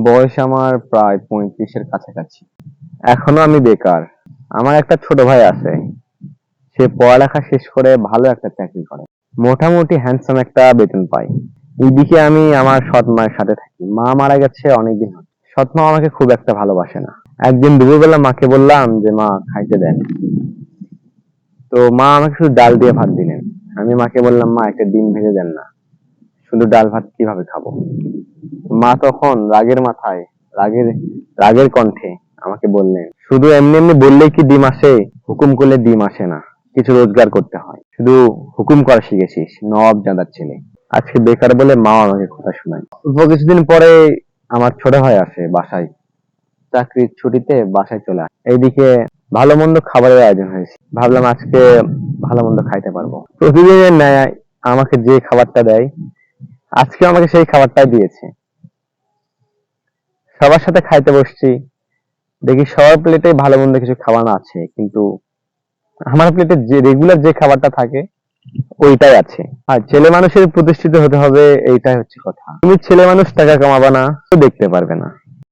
বয়স আমার প্রায় পঁয়ত্রিশের কাছাকাছি। এখনও আমি বেকার। আমার একটা ছোট ভাই আছে। সে পড়ালেখা শেষ করে ভালো একটা চাকরি করে। মোটামুটি হ্যান্ডসাম একটা বেতন পাই এইদিকে আমি আমার সৎ মায়ের সাথে থাকি। মা মারা গেছে অনেকদিন। সৎ মা আমাকে খুব একটা ভালোবাসে না। একদিন দুপুরবেলা মাকে বললাম যে, মা, খাইতে দেন। তো মা আমাকে শুধু ডাল দিয়ে ভাত দিলেন। আমি মাকে বললাম, মা, একটা ডিম ভেজে দেন না। শুধু ডাল ভাত কীভাবে খাব? মা তখন রাগের মাথায়, রাগের রাগের কণ্ঠে আমাকে বললেন, শুধু এমনি এমনি বললেই কি ডিম আসে? হুকুম করলে ডিম আসে না। কিছু রোজগার করতে হয়। শুধু হুকুম করা শিখেছিস, নবাব জাদার ছেলে। আজকে বেকার বলে মা আমাকে কথা শোনায়। অল্প কিছুদিন পরে আমার ছোট ভাই আসে বাসায়। চাকরির ছুটিতে বাসায় চলে আসে। এইদিকে ভালো মন্দ খাবারের আয়োজন হয়েছে। ভাবলাম আজকে ভালো মন্দ খাইতে পারব। প্রতিদিনের ন্যায় আমাকে যে খাবারটা দেয়, আজকে আমাকে সেই খাবারটাই দিয়েছে। সবার সাথে খাইতে বসছি। দেখি সবার প্লেটে ভালো মন্দ কিছু খাবার আছে, কিন্তু আমার প্লেটে যে রেগুলার যে খাবারটা থাকে, ওইটাই আছে। আর ছেলে মানুষের প্রতিষ্ঠিত হতে হবে, এইটাই হচ্ছে কথা। তুমি ছেলে মানুষ, টাকা কামাবা না তো দেখতে পারবে না।